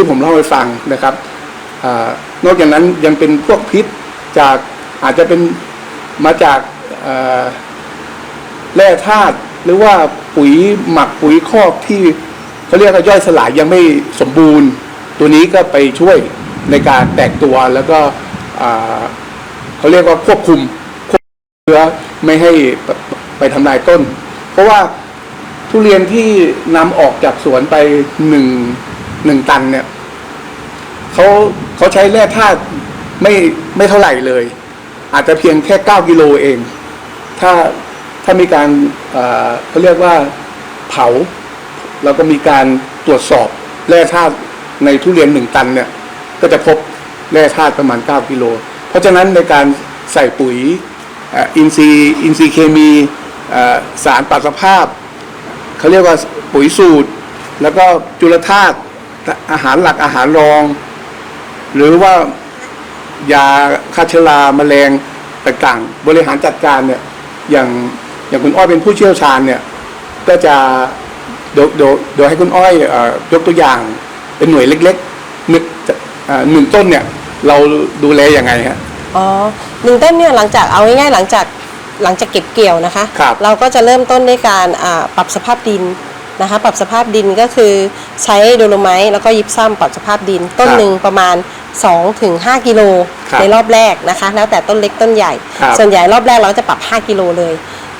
ที่ผมเล่าให้ฟังนะครับอนอกจากนั้นยังเป็นพวกพิษจากอาจจะเป็นมาจากแร่ธาตุหรือว่าปุ๋ยหมักปุ๋ยคอกที่เขาเรียกว่าย่อยสลายยังไม่สมบูรณ์ ตัวนี้ก็ไปช่วยในการแตกตัวแล้วก็เขาเรียกว่าควบคุมควบเชื้อไม่ให้ไปไปทำลายต้น เพราะว่าทุเรียนที่นำออกจากสวนไปหนึ่ง หนึ่งตันเนี่ยเขาเขาใช้แร่ธาตุไม่ไม่เท่าไหร่เลย อาจจะเพียงแค่เก้ากิโลเอง ถ้าถ้ามีการเอ่อเขาเรียกว่าเผา แล้วก็มีการตรวจสอบแร่ธาตุในทุเรียนหนึ่งตันเนี่ย ก็จะพบแร่ธาตุประมาณ 9 กิโล เพราะฉะนั้นในการใส่ปุ๋ยอินทรีย์อินทรีย์เคมีสารปรับสภาพ เขาเรียกว่าปุ๋ยสูตร แล้วก็จุลธาตุ อาหารหลักอาหารรอง หรือว่ายาฆ่าเชื้อราแมลงต่างๆ บริหารจัดการเนี่ย อย่างอย่างคุณอ้อยเป็นผู้เชี่ยวชาญเนี่ย ก็จะโดยโดยโดยให้คุณอ้อยเอ่อยกตัวอย่าง เป็นหน่วยเล็กๆหนึ่งเอ่อหนึ่งต้นเนี่ย เราดูแลยังไงฮะอ๋อหนึ่งต้นเนี่ยหลังจากเอาง่ายๆหลังจากหลังจากเก็บเกี่ยวนะคะครับเราก็จะเริ่มต้นด้วยการอ่าปรับสภาพดิน นะคะ ปรับสภาพดินก็คือใช้โดโลไมต์แล้วก็ยิปซัมปรับสภาพดิน ต้นครับหนึ่งประมาณ 2-5 กิโลครับในรอบแรกนะคะ แล้วแต่ต้นเล็กต้นใหญ่ครับส่วนใหญ่รอบแรกเราจะปรับ 5 กิโลเลย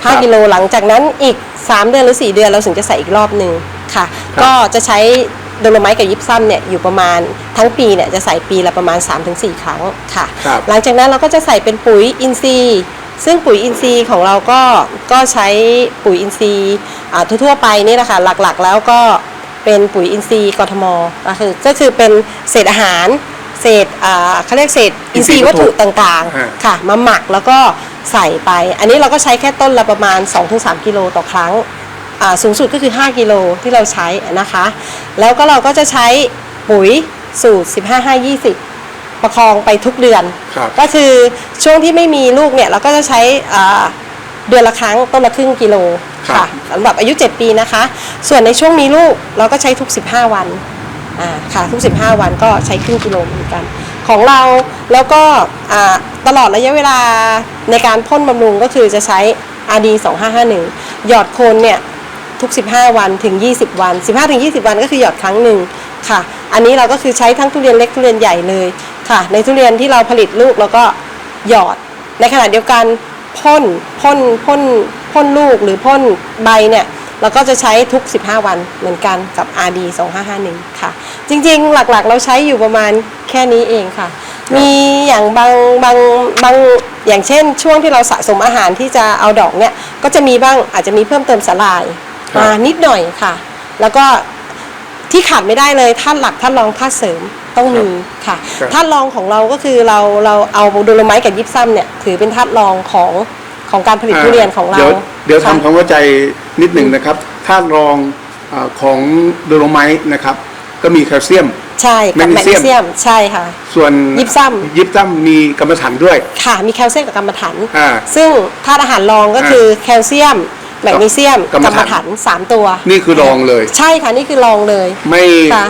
ครับ5กิโลหลังจากนั้นอีก 3 เดือนหรือ 4 เดือนเราถึงจะใส่อีกรอบหนึ่งค่ะครับก็จะใช้โดโลไมต์กับยิปซัมเนี่ยอยู่ประมาณทั้งปีเนี่ยจะใส่ปีละประมาณ 3-4 ครั้งค่ะครับหลังจากนั้นเราก็จะใส่เป็นปุ๋ยอินทรีย์ซึ่งปุ๋ยอินทรีย์ของเราก็ก็ใช้ปุ๋ยอินทรีย์อ่า ทั่วๆไปนี่แหละค่ะหลักๆ แล้วก็เป็นปุ๋ยอินทรีย์กทมก็คือก็คือเป็นเศษอาหารเศษอ่าเขาเรียกเศษอินทรีย์วัตถุต่างอ่าๆค่ะมาหมักแล้วก็ใส่ไป อันนี้เราก็ใช้แค่ต้นละประมาณ 2-3 กิโลต่อครั้งอ่าสูงสุดก็คือ 5 กิโลที่เราใช้นะคะ แล้วก็เราก็จะใช้ปุ๋ยสูตร 15-5-20ประคองไปทุกเดือนครับก็คือช่วงที่ไม่มีลูกเนี่ยเราก็จะใช้อ่า เดือนละครั้งต้นละครึ่งกิโลครับ ค่ะสำหรับอายุ 7 ปีนะคะ ส่วนในช่วงมีลูกเราก็ใช้ทุก 15 วันอ่าค่ะทุก 15 วันก็ใช้ครึ่งกิโลเหมือนกัน ของเราแล้วก็อ่าตลอดระยะเวลาในการพ่นบำรุงก็คือจะใช้ RD 2551 หยอดโคนเนี่ย ทุก 15 วันถึง 20 วัน 15ถึง20 วันก็คือหยอดครั้งหนึ่งค่ะ อันนี้เราก็คือใช้ทั้งทุเรียนเล็กทุเรียนใหญ่เลยค่ะ ในทุเรียนที่เราผลิตลูกเราก็หยอด ในขณะเดียวกัน พ่นพ่นพ่นพ่นลูกหรือพ่นใบเนี่ยเราก็จะใช้ทุก 15 วันเหมือนกันกับ RD 2551 ค่ะ จริงๆ หลักๆ เราใช้อยู่ประมาณแค่นี้เองค่ะ มีอย่างบางบางบางอย่างเช่น ช่วงที่เราสะสมอาหารที่จะเอาดอกเนี่ย ก็จะมีบ้างอาจจะมีเพิ่มเติมสลายครับมานิดหน่อยค่ะ แล้วก็ที่ขาดไม่ได้เลยธาตุหลักธาตุรองธาตุเสริม ต้องมีค่ะครับ ธาตุรองของเราก็คือเราเราเอาโดโลไมต์กับยิปซัมเนี่ยถือเป็นธาตุรองของของการผลิตทุเรียนของเราเดี๋ยวเดี๋ยวค่ะ ทำความเข้าใจนิดหนึ่งนะครับธาตุรองอาของโดโลไมต์นะครับ ก็มีแคลเซียม ใช่กับแมแมกกนีนีเซียม เซียมใช่ค่ะ ส่วนยิปซัม ยิปซัมมีกรรมฐานด้วย ค่ะมีแคลเซียมกับกรรมฐานอ่า ซึ่งธาตุอาหารรองก็คือแคลเซียม แมกนีเซียมกรรมกรรมฐานฐานสามตัว นี่คือรองเลย ใช่ค่ะนี่คือรองเลย ไม่ค่ะ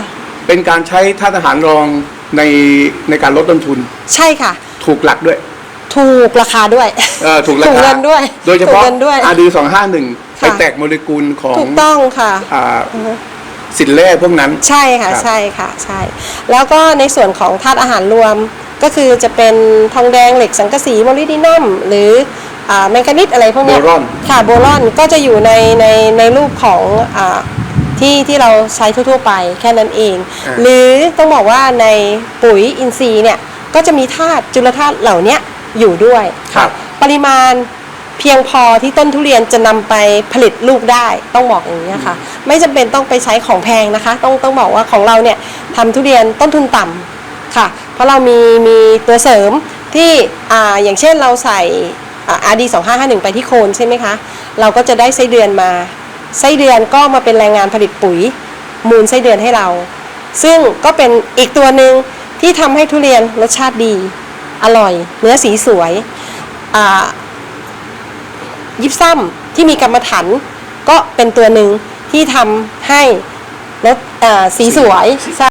เป็นการใช้ธาตุอาหารรองในในการลดต้นทุน ใช่ค่ะ ถูกหลักด้วย ถูกราคาด้วยเออถูกราถูกคาเงินด้วย โดยเฉถูกพาะเงินด้วย RD สองห้าหนึ่งไปค่ะแตกโมเลกุลของถูกต้องค่ะอ่าสินแร่พวกนั้นใช่ค่ะครับใช่ค่ะใช่ แล้วก็ในส่วนของธาตุอาหารรวมก็คือจะเป็นทองแดงเหล็กสังกะสีโมลิบดินัมหรืออ่าแมงกานิสอะไรพวกเนี้ยโบรอนค่ะโบรอนก็จะอยู่ในในในรูปของอา ที่ที่เราใช้ทั่วๆไปแค่นั้นเอง อ่า หรือต้องบอกว่าในปุ๋ยอินทรีย์เนี่ยก็จะมีธาตุจุลธาตุเหล่าเนี้ยอยู่ด้วย ครับ ปริมาณเพียงพอที่ต้นทุเรียนจะนำไปผลิตลูกได้ต้องบอกอย่างนี้ยค่ะ ไม่จำเป็นต้องไปใช้ของแพงนะคะ ต้องต้องบอกว่าของเราเนี่ยทำทุเรียนต้นทุนต่ำค่ะ เพราะเรามีมีตัวเสริมที่อ่าอย่างเช่นเราใส่อาร์ดีสองห้าห้าหนึ่งไปที่โคนใช่ไหมคะ เราก็จะได้ไส้เดือนมา ไส้เดือนก็มาเป็นแรงงานผลิตปุ๋ย มูลไส้เดือนให้เรา ซึ่งก็เป็นอีกตัวหนึ่งที่ทำให้ทุเรียนรสชาติดี อร่อย เนื้อสีสวยอ่ายิบซ้ำที่มีกรรมฐานก็เป็นตัวหนึ่งที่ทำให้รสอ่าสีสวย